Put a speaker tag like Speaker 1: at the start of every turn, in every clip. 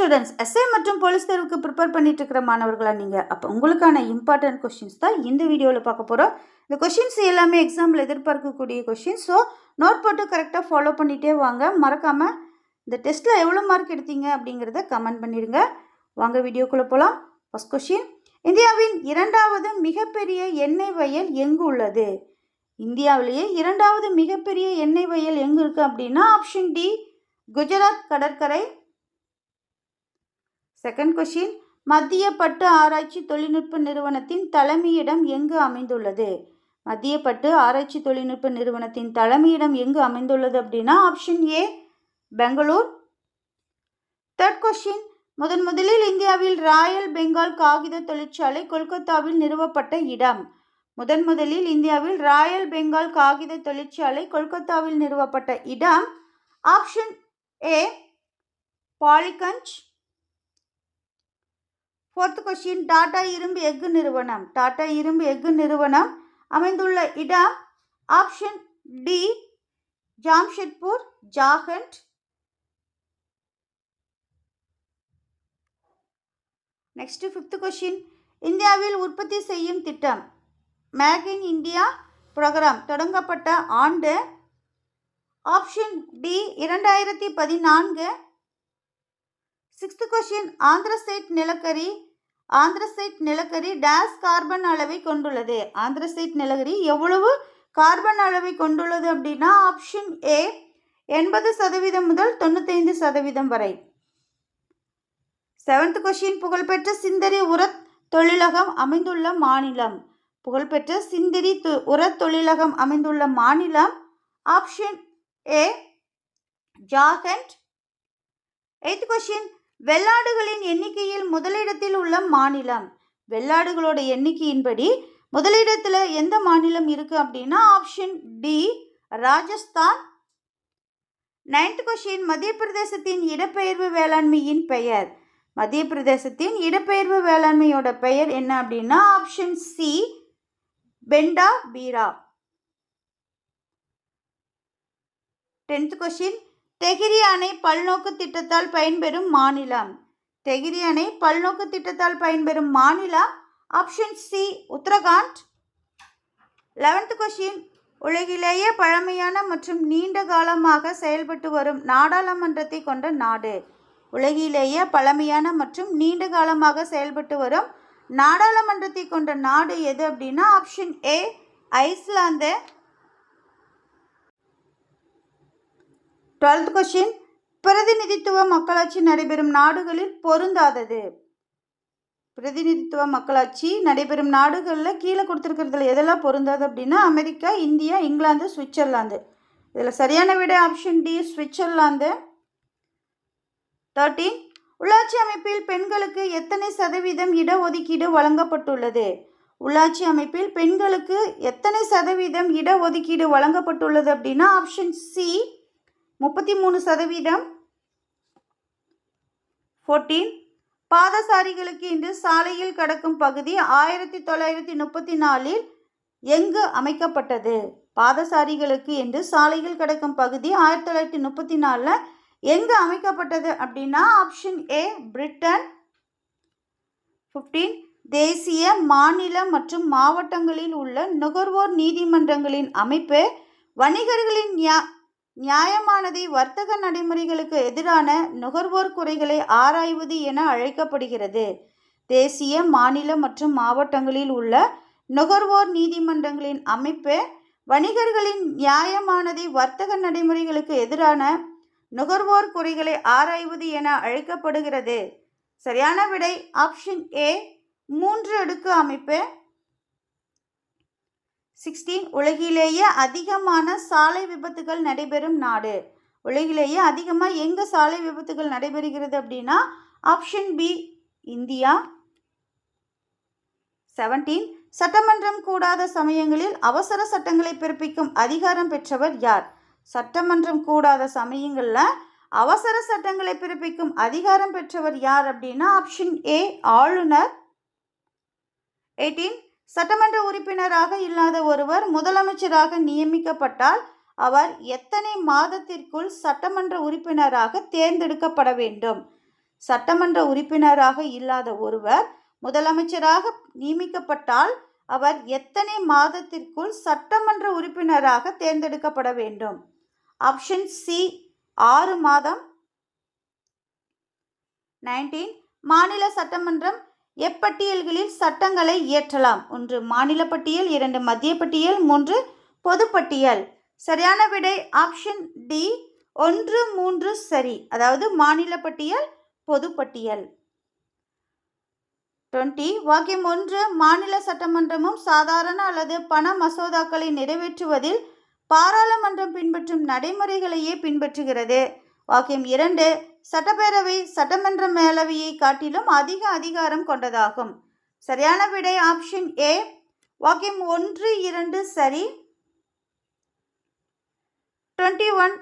Speaker 1: Students SA மற்றும் police தேர்வுக்கு prepare பண்ணிட்டு இருக்கிற மாணவர்களாக நீங்கள் அப்போ உங்களுக்கான இம்பார்ட்டன்ட் கொஷின்ஸ் தான் இந்த வீடியோவில் பார்க்க போகிறோம் இந்த கொஷின்ஸ் எல்லாமே எக்ஸாமில் எதிர்பார்க்கக்கூடிய கொஷின்ஸ் ஸோ நோட் போட்டு கரெக்டாக ஃபாலோ பண்ணிகிட்டே வாங்க. மறக்காமல் இந்த டெஸ்ட்டில் எவ்வளோ மார்க் எடுத்தீங்க அப்படிங்கிறத கமெண்ட் பண்ணிடுங்க. வாங்க வீடியோக்குள்ளே போகலாம் ஃபஸ்ட் கொஷின் இந்தியாவின் இரண்டாவது மிகப்பெரிய எண்ணெய் வயல் எங்கு உள்ளது? இந்தியாவிலேயே இரண்டாவது மிகப்பெரிய எண்ணெய் வயல் எங்கே இருக்குது அப்படின்னா ஆப்ஷன் டி குஜராத் கடற்கரை செகண்ட் கொஷின் மத்திய பட்டு ஆராய்ச்சி தொழில்நுட்ப நிறுவனத்தின் தலைமையிடம் எங்கு அமைந்துள்ளது? மத்திய பட்டு ஆராய்ச்சி தொழில்நுட்ப நிறுவனத்தின் தலைமையிடம் எங்கு அமைந்துள்ளது அப்படின்னா option A Bangalore. Third question முதன் முதலில் இந்தியாவில் ராயல் பெங்கால் காகித தொழிற்சாலை கொல்கத்தாவில் நிறுவப்பட்ட இடம். முதன் முதலில் இந்தியாவில் ராயல் பெங்கால் காகித தொழிற்சாலை கொல்கத்தாவில் நிறுவப்பட்ட இடம். Option A Ballygunge. Fourth question Tata இரும்பு எஃகு நிறுவனம் டாடா இரும்பு எஃகு நிறுவனம் அமைந்துள்ள இடம் option D Jamshedpur Jharkhand next fifth question இந்தியாவில் உற்பத்தி செய்யும் திட்டம் மேக் இன் இந்தியா ப்ரோக்ராம் தொடங்கப்பட்ட ஆண்டு ஆப்ஷன் டி இரண்டாயிரத்தி பதினான்கு. சிக்ஸ்த் கொஷின் ஆந்திரசைட் நிலக்கரி ஆந்திரசைட் நிலக்கரி டேஸ் கார்பன் அளவை கொண்டுள்ளது. ஆந்திரசைட் நிலக்கரி எவ்வளவு கார்பன் அளவை கொண்டுள்ளது அப்படின்னா ஆப்ஷன் ஏ எண்பது சதவீதம் முதல் தொண்ணூத்தைந்து சதவீதம் வரை. செவன்த் கொஷின் புகழ்பெற்ற சிந்தரி உரத் தொழிலகம் அமைந்துள்ள மாநிலம். புகழ்பெற்ற சிந்திரி து உரத் தொழிலகம் அமைந்துள்ள மாநிலம் option A Jharkhand. Eighth question வெள்ளாடுகளின் எண்ணிக்கையில் முதலிடத்தில் உள்ள மாநிலம். வெள்ளாடுகளோட எண்ணிக்கையின்படி முதலிடத்தில் எந்த மாநிலம் இருக்குது அப்படின்னா option D Rajasthan. Ninth question மத்திய பிரதேசத்தின் இடப்பெயர்வு வேளாண்மையின் பெயர். மத்திய பிரதேசத்தின் இடப்பெயர்வு வேளாண்மையோட பெயர் என்ன அப்படின்னா ஆப்ஷன் சி பெண்டா பீரா. டென்த் கொஷின் தெகிரி அணை பல்நோக்கு திட்டத்தால் பயன்பெறும் மாநிலம். தெகிரி அணை பல்நோக்கு திட்டத்தால் பயன்பெறும் மாநிலம். Option C Uttarakhand. Eleventh question உலகிலேயே பழமையான மற்றும் நீண்ட காலமாக செயல்பட்டு வரும் நாடாளுமன்றத்தை கொண்ட நாடு. உலகிலேயே பழமையான மற்றும் நீண்ட காலமாக செயல்பட்டு வரும் நாடாளுமன்றத்தை கொண்ட நாடு எது அப்படின்னா option A Iceland. Twelfth question பிரதிநிதித்துவ மக்களாட்சி நடைபெறும் நாடுகளில் பொருந்தாதது. பிரதிநிதித்துவ மக்களாட்சி நடைபெறும் நாடுகளில் கீழே கொடுத்துருக்கிறதுல எதெல்லாம் பொருந்தாது அப்படின்னா அமெரிக்கா இந்தியா இங்கிலாந்து சுவிட்சர்லாந்து. இதில் சரியான விட ஆப்ஷன் டி சுவிட்சர்லாந்து. தேர்ட்டீன் உள்ளாட்சி அமைப்பில் பெண்களுக்கு எத்தனை சதவீதம் இடஒதுக்கீடு வழங்கப்பட்டுள்ளது? உள்ளாட்சி அமைப்பில் பெண்களுக்கு எத்தனை சதவீதம் இடஒதுக்கீடு வழங்கப்பட்டுள்ளது அப்படின்னா ஆப்ஷன் சி முப்பத்தி மூணு சதவீதம். ஃபோர்டீன் பாதசாரிகளுக்கு இன்று சாலையில் கடக்கும் பகுதி ஆயிரத்தி தொள்ளாயிரத்தி முப்பத்தி நாலில் எங்கு அமைக்கப்பட்டது? பாதசாரிகளுக்கு என்று சாலையில் கடக்கும் பகுதி ஆயிரத்தி தொள்ளாயிரத்தி முப்பத்தி நாலில் எங்கு அமைக்கப்பட்டது அப்படின்னா ஆப்ஷன் ஏ பிரிட்டன் ஃபிஃப்டீன் தேசிய மாநில மற்றும் மாவட்டங்களில் உள்ள நுகர்வோர் நீதிமன்றங்களின் அமைப்பு வணிகர்களின் நியாயமானதை வர்த்தக நடைமுறைகளுக்கு எதிரான நுகர்வோர் குறைகளை ஆராய்வது என அழைக்கப்படுகிறது. தேசிய மாநில மற்றும் மாவட்டங்களில் உள்ள நுகர்வோர் நீதிமன்றங்களின் அமைப்பு வணிகர்களின் நியாயமானதை வர்த்தக நடைமுறைகளுக்கு எதிரான நுகர்வோர் குறைகளை ஆராய்வது என அழைக்கப்படுகிறது. சரியான விடை ஆப்ஷன் ஏ மூன்று அடுக்கு அமைப்பு சிக்ஸ்டீன் உலகிலேயே அதிகமான சாலை விபத்துகள் நடைபெறும் நாடு. உலகிலேயே அதிகமாக எங்கே சாலை விபத்துகள் நடைபெறுகிறது அப்படின்னா ஆப்ஷன் பி இந்தியா. செவன்டீன் சட்டமன்றம் கூடாத சமயங்களில் அவசர சட்டங்களை பிறப்பிக்கும் அதிகாரம் பெற்றவர் யார்? சட்டமன்றம் கூடாத சமயங்களில் அவசர சட்டங்களை பிறப்பிக்கும் அதிகாரம் பெற்றவர் யார் அப்படின்னா ஆப்ஷன் ஏ ஆளுநர். எயிட்டீன் சட்டமன்ற உறுப்பினராக இல்லாத ஒருவர் முதலமைச்சராக நியமிக்கப்பட்டால் அவர் எத்தனை மாதத்திற்குள் சட்டமன்ற உறுப்பினராக தேர்ந்தெடுக்கப்பட வேண்டும்? சட்டமன்ற உறுப்பினராக இல்லாத ஒருவர் முதலமைச்சராக நியமிக்கப்பட்டால் அவர் எத்தனை மாதத்திற்குள் சட்டமன்ற உறுப்பினராக தேர்ந்தெடுக்கப்பட வேண்டும்? ஆப்ஷன் சி ஆறு மாதம். நைன்டீன் மாநில சட்டமன்றம் எப்பட்டியல்களில் சட்டங்களை இயற்றலாம். ஒன்று மாநில பட்டியல் இரண்டு மத்திய பட்டியல் மூன்று பொதுப்பட்டியல். சரியான விடை ஆப்ஷன் டி ஒன்று மூன்று சரி. அதாவது மாநில பட்டியல் பொதுப்பட்டியல். டுவெண்ட்டி வாக்கியம் ஒன்று மாநில சட்டமன்றமும் சாதாரண அல்லது பண மசோதாக்களை நிறைவேற்றுவதில் பாராளுமன்றம் பின்பற்றும் நடைமுறைகளையே பின்பற்றுகிறது. வாக்கியம் இரண்டு சட்டப்பேரவை சட்டமன்ற மேலவையை காட்டிலும் அதிக அதிகாரம் கொண்டதாகும். சரியான விடை ஆப்ஷன் ஏ வாக்கியம் ஒன்று இரண்டு சரி. டுவெண்ட்டி ஒன்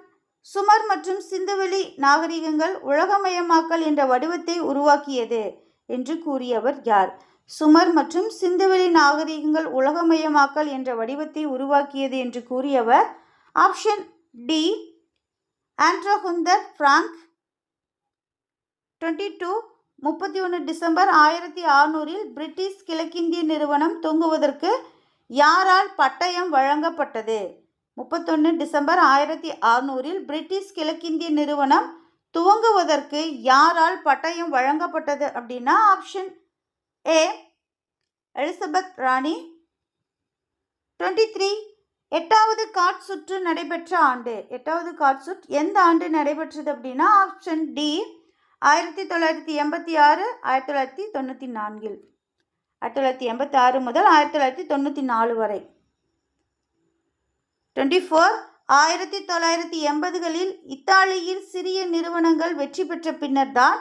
Speaker 1: சுமர் மற்றும் சிந்துவெளி நாகரிகங்கள் உலகமயமாக்கல் என்ற வடிவத்தை உருவாக்கியது என்று கூறியவர் யார்? சுமர் மற்றும் சிந்துவெளி நாகரிகங்கள் உலகமயமாக்கல் என்ற வடிவத்தை உருவாக்கியது என்று கூறியவர். Option D Andre Gunder Frank twenty two முப்பத்தி ஒன்று டிசம்பர் ஆயிரத்தி அறுநூறில் பிரிட்டிஷ் கிழக்கிந்திய நிறுவனம் தூங்குவதற்கு யாரால் பட்டயம் வழங்கப்பட்டது? முப்பத்தொன்று டிசம்பர் ஆயிரத்தி அறுநூறில் பிரிட்டிஷ் கிழக்கிந்திய நிறுவனம் துவங்குவதற்கு யாரால் பட்டயம் வழங்கப்பட்டது அப்படின்னா ஆப்ஷன் ஏ எலிசபெத் ராணி. டுவெண்ட்டி த்ரீ எட்டாவது காட் சுற்று நடைபெற்ற ஆண்டு. எட்டாவது காட் சுற்று எந்த ஆண்டு நடைபெற்றது அப்படின்னா ஆப்ஷன் டி ஆயிரத்தி தொள்ளாயிரத்தி எண்பத்தி ஆறு ஆயிரத்தி தொள்ளாயிரத்தி தொண்ணூற்றி நான்கில். ஆயிரத்தி தொள்ளாயிரத்தி எண்பத்தி ஆறு முதல் ஆயிரத்தி தொள்ளாயிரத்தி தொண்ணூற்றி நாலு வரை. டுவெண்ட்டி ஃபோர் ஆயிரத்தி தொள்ளாயிரத்தி எண்பதுகளில் இத்தாலியில் சிறிய நிறுவனங்கள் வெற்றி பெற்ற பின்னர்தான்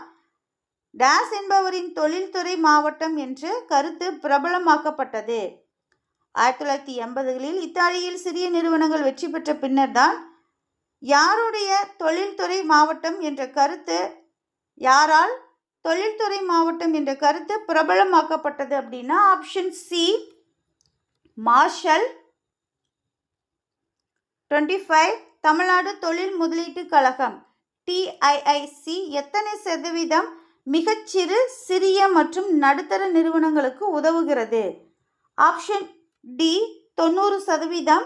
Speaker 1: டேஸ் என்பவரின் தொழில்துறை மாவட்டம் என்று கருத்து பிரபலமாக்கப்பட்டது. ஆயிரத்தி தொள்ளாயிரத்தி எண்பதுகளில் இத்தாலியில் சிறிய நிறுவனங்கள் வெற்றி பெற்ற பின்னர்தான் யாருடைய தொழில்துறை மாவட்டம் என்ற கருத்து யாரால்? தொழில்துறை மாவட்டம் என்ற கருத்து பிரபலமாக்கப்பட்டது அப்படின்னா option C Marshall twenty five Tamil Nadu தொழில் முதலீட்டு கழகம் டிஐஐசி எத்தனை சதவீதம் மிகச்சிறு சிறிய மற்றும் நடுத்தர நிறுவனங்களுக்கு உதவுகிறது? ஆப்ஷன் டி தொண்ணூறு சதவீதம்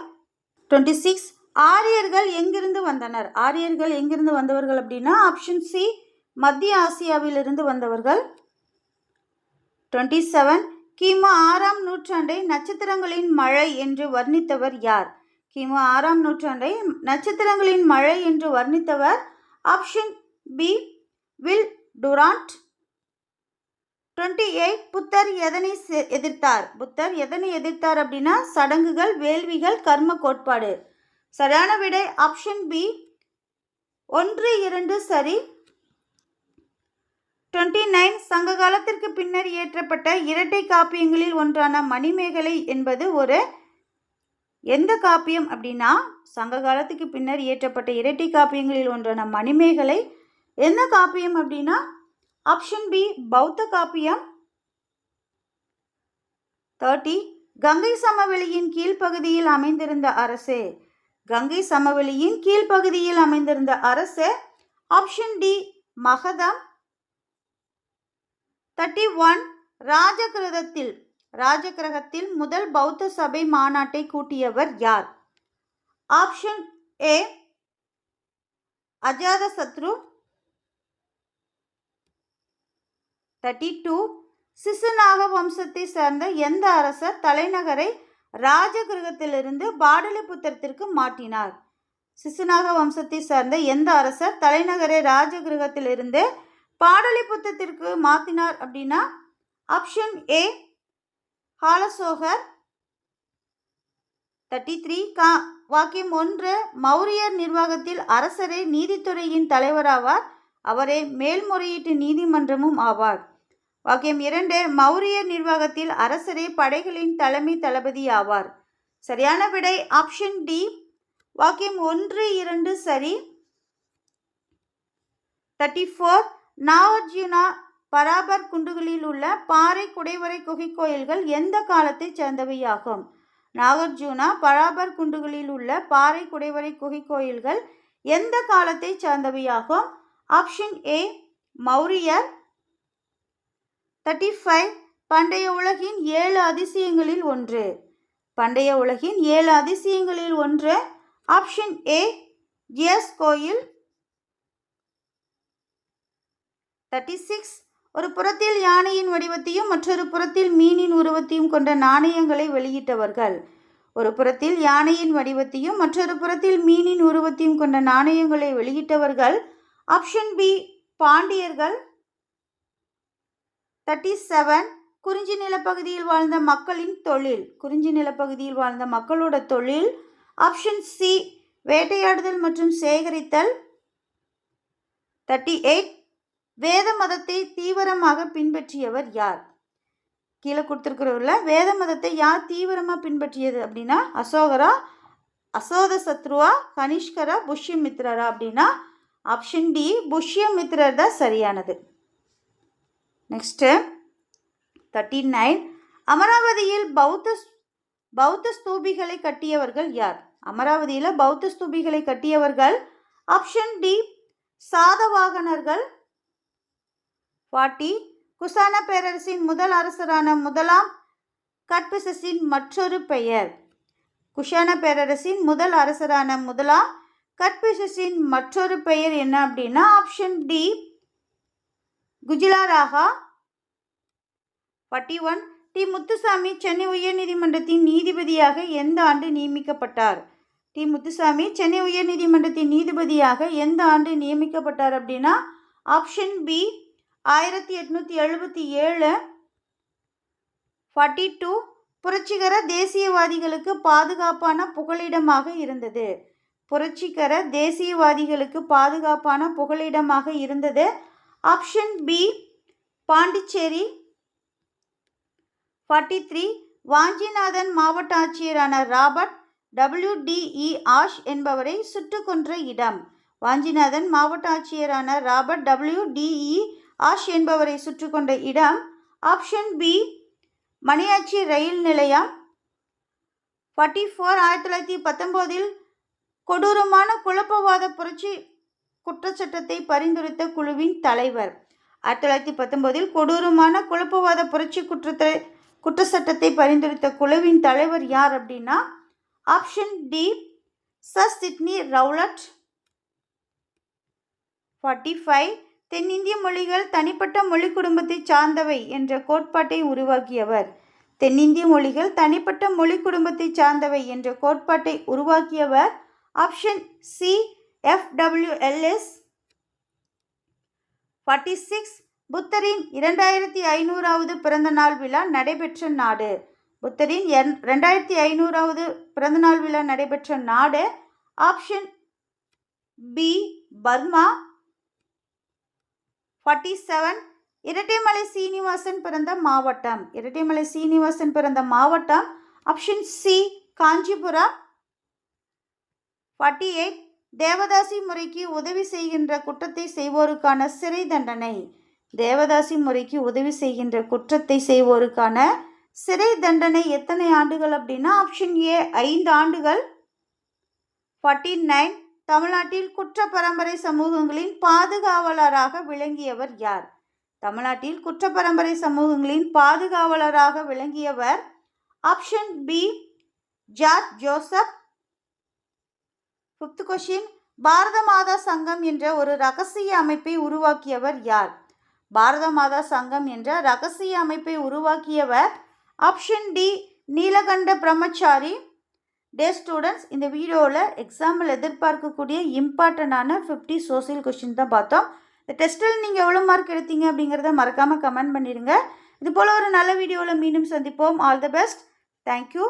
Speaker 1: டுவெண்ட்டி சிக்ஸ் ஆரியர்கள் எங்கிருந்து வந்தனர்? ஆரியர்கள் எங்கிருந்து வந்தவர்கள் அப்படின்னா ஆப்ஷன் சி மத்திய ஆசியாவிலிருந்து வந்தவர்கள். டுவெண்ட்டி செவன் கிமு ஆறாம் நூற்றாண்டை நட்சத்திரங்களின் மழை என்று வர்ணித்தவர் யார்? கிமு ஆறாம் நூற்றாண்டை நட்சத்திரங்களின் மழை என்று வர்ணித்தவர் option B. Will Durant. Twenty eight Buddha எதனை செ- எதிர்த்தார்? புத்தர் எதனை எதிர்த்தார் அப்படின்னா சடங்குகள் வேள்விகள் கர்ம கோட்பாடு. சரியான விடை ஆப்ஷன் பி. ஒன்று இரண்டு சரி. டுவெண்ட்டி நைன் சங்க காலத்திற்கு பின்னர் இயற்றப்பட்ட இரட்டை காப்பியங்களில் ஒன்றான மணிமேகலை என்பது ஒரு எந்த காப்பியம் அப்படின்னா சங்க காலத்துக்கு பின்னர் இயற்றப்பட்ட இரட்டை காப்பியங்களில் ஒன்றான மணிமேகலை. எந்த காப்பியம் அப்படின்னா ஆப்ஷன் பி பௌத்த காப்பியம். தேர்ட்டி கங்கை சமவெளியின் கீழ்ப்பகுதியில் அமைந்திருந்த அரசு. கங்கை சமவெளியின் கீழ்ப்பகுதியில் அமைந்திருந்த அரசு. Option D Magadha. Thirty one ராஜகிரகத்தில். ராஜகிரகத்தில் முதல் பௌத்த சபை மாநாட்டை கூட்டியவர் யார்? ஆப்ஷன் ஏ அஜாத சத்ரு தேர்ட்டி டூ சிசுநாக வம்சத்தை சேர்ந்த எந்த அரசர் தலைநகரை ராஜகிரகத்திலிருந்து பாடலிபுத்திரத்திற்கு மாற்றினார்? சிசுநாக வம்சத்தை சேர்ந்த எந்த அரசர் தலைநகரை ராஜகிரகத்திலிருந்து பாடலிபுத்திரத்திற்கு மாற்றினார் அப்படின்னா ஆப்ஷன் ஏ ஹாலசோகர். தேர்ட்டி த்ரீ கா வாக்கியம் ஒன்று மௌரியர் நிர்வாகத்தில் அரசரே நீதித்துறையின் தலைவராவார். அவரே மேல்முறையீட்டு நீதிமன்றமும் ஆவார். வாக்கியம் இரண்டு மௌரியர் நிர்வாகத்தில் அரசரே படைகளின் தலைமை தளபதி ஆவார். சரியான விடை ஆப்ஷன் டி வாக்கியம் ஒன்று இரண்டு சரி. தேர்ட்டி ஃபோர் நாகார்ஜுனா பராபர் குண்டுகளில் உள்ள பாறை குடைவரை குகை கோயில்கள் எந்த காலத்தைச் சேர்ந்தவையாகும்? நாகார்ஜுனா பராபர் குண்டுகளில் உள்ள பாறை குடைவரை குகை கோயில்கள் எந்த காலத்தைச் சேர்ந்தவையாகும்? ஆப்ஷன் ஏ மௌரியர். தேர்ட்டி ஃபைவ் பண்டைய உலகின் ஏழு அதிசயங்களில் ஒன்று. பண்டைய உலகின் ஏழு அதிசயங்களில் ஒன்று. ஆப்ஷன் ஏ ஜியஸ் கோயில். தேர்ட்டி சிக்ஸ் ஒரு புறத்தில் யானையின் வடிவத்தையும் மற்றொரு புறத்தில் மீனின் உருவத்தையும் கொண்ட நாணயங்களை வெளியிட்டவர்கள். ஒரு புறத்தில் யானையின் வடிவத்தையும் மற்றொரு புறத்தில் மீனின் உருவத்தையும் கொண்ட நாணயங்களை வெளியிட்டவர்கள். ஆப்ஷன் பி பாண்டியர்கள். தேர்ட்டி செவன் குறிஞ்சி நிலப்பகுதியில் வாழ்ந்த மக்களின் தொழில். குறிஞ்சி நிலப்பகுதியில் வாழ்ந்த மக்களோட தொழில். ஆப்ஷன் சி வேட்டையாடுதல் மற்றும் சேகரித்தல். தேர்ட்டி எயிட் வேத மதத்தை தீவிரமாக பின்பற்றியவர் யார்? கீழே கொடுத்துருக்கிறவர்கள வேத மதத்தை யார் தீவிரமாக பின்பற்றியது அப்படின்னா அசோகரா அசோத சத்ருவா கனிஷ்கரா புஷ்யமித்ரரா அப்படின்னா ஆப்ஷன் டி புஷ்யமித்ரர் தான் சரியானது. நெக்ஸ்ட்டு தேர்ட்டி நைன் அமராவதியில் பௌத்த பௌத்த ஸ்தூபிகளை கட்டியவர்கள் யார்? அமராவதியில் பௌத்த ஸ்தூபிகளை கட்டியவர்கள் ஆப்ஷன் டி சாதவாகனர்கள் பாட்டி குசான பேரரசின் முதல் அரசரான முதலாம் கட்பிசஸின் மற்றொரு பெயர். குஷான பேரரசின் முதல் அரசரான முதலாம் கட்பிசஸின் மற்றொரு பெயர் என்ன அப்படின்னா option D. குஜிலாராகா. Forty one. D. Muthuswamy Chennai உயர்நீதிமன்றத்தின் நீதிபதியாக எந்த ஆண்டு நியமிக்கப்பட்டார்? டி. முத்துசாமி சென்னை உயர்நீதிமன்றத்தின் நீதிபதியாக எந்த ஆண்டு நியமிக்கப்பட்டார் அப்படின்னா ஆப்ஷன் பி. ஆயிரத்தி எட்நூற்றி எழுபத்தி ஏழு ஃபார்ட்டி டூ புரட்சிகர தேசியவாதிகளுக்கு பாதுகாப்பான புகலிடமாக இருந்தது. புரட்சிகர தேசியவாதிகளுக்கு பாதுகாப்பான புகலிடமாக இருந்தது. Option B Pondicherry forty three Vanchinathan மாவட்ட ஆட்சியரான ராபர்ட் டபிள்யூடிஇ ஆஷ் என்பவரை சுட்டு கொன்ற இடம். வாஞ்சிநாதன் மாவட்ட ஆட்சியரான ராபர்ட் டபிள்யூடிஇ ஆஷ் என்பவரை சுற்றி கொண்ட இடம். ஆப்ஷன் பி மணியாச்சி ரயில் நிலையம். ஃபார்ட்டி ஃபோர் ஆயிரத்தி தொள்ளாயிரத்தி பத்தொம்போதில் கொடூரமான குழப்பவாத புரட்சி குற்றச்சட்டத்தை பரிந்துரைத்த குழுவின் தலைவர். ஆயிரத்தி தொள்ளாயிரத்தி பத்தொம்போதில் கொடூரமான குழப்பவாத புரட்சி குற்றத்தை குற்றச்சட்டத்தை பரிந்துரைத்த குழுவின் தலைவர் யார் அப்படின்னா option D sir Sidney Rowlatt. Forty five தென்னிந்திய மொழிகள் தனிப்பட்ட மொழி குடும்பத்தை சார்ந்தவை என்ற கோட்பாட்டை உருவாக்கியவர். தென்னிந்திய மொழிகள் தனிப்பட்ட மொழி குடும்பத்தை சார்ந்தவை என்ற கோட்பாட்டை உருவாக்கியவர். Option C F W Ellis forty six புத்தரின் இரண்டாயிரத்தி ஐநூறாவது பிறந்த நாள் விழா நடைபெற்ற நாடு. புத்தரின் என் ரெண்டாயிரத்தி ஐநூறாவது பிறந்தநாள் விழா நடைபெற்ற நாடு. Option B Burma. Forty seven Rettaimalai Srinivasan பிறந்த மாவட்டம். இரட்டைமலை சீனிவாசன் பிறந்த மாவட்டம் option C Kanchipuram. Forty eight devadasi முறைக்கு உதவி செய்கின்ற குற்றத்தை செய்வோருக்கான சிறை தண்டனை. தேவதாசி முறைக்கு உதவி செய்கின்ற குற்றத்தை செய்வோருக்கான சிறை தண்டனை எத்தனை ஆண்டுகள் அப்படின்னா ஆப்ஷன் ஏ ஐந்து ஆண்டுகள். ஃபார்ட்டி நைன் தமிழ்நாட்டில் குற்ற பரம்பரை சமூகங்களின் பாதுகாவலராக விளங்கியவர் யார்? தமிழ்நாட்டில் குற்ற பரம்பரை சமூகங்களின் பாதுகாவலராக விளங்கியவர் option B George Joseph. Fifth question Bharata Matha Sangam என்ற ஒரு ரகசிய அமைப்பை உருவாக்கியவர் யார்? பாரத மாதா சங்கம் என்ற ரகசிய அமைப்பை உருவாக்கியவர் ஆப்ஷன் டி நீலகண்ட பிரம்மச்சாரி. டே ஸ்டூடெண்ட்ஸ் இந்த வீடியோவில் எக்ஸாம்பிள் எதிர்பார்க்கக்கூடிய இம்பார்ட்டண்டான ஃபிஃப்டி சோசியல் கொஷின் தான் பார்த்தோம். இந்த டெஸ்ட்டில் நீங்கள் எவ்வளோ மார்க் எடுத்தீங்க அப்படிங்கிறத மறக்காமல் கமெண்ட் பண்ணிடுங்க. இது போல் ஒரு நல்ல வீடியோவில் மீண்டும் சந்திப்போம். All the best thank you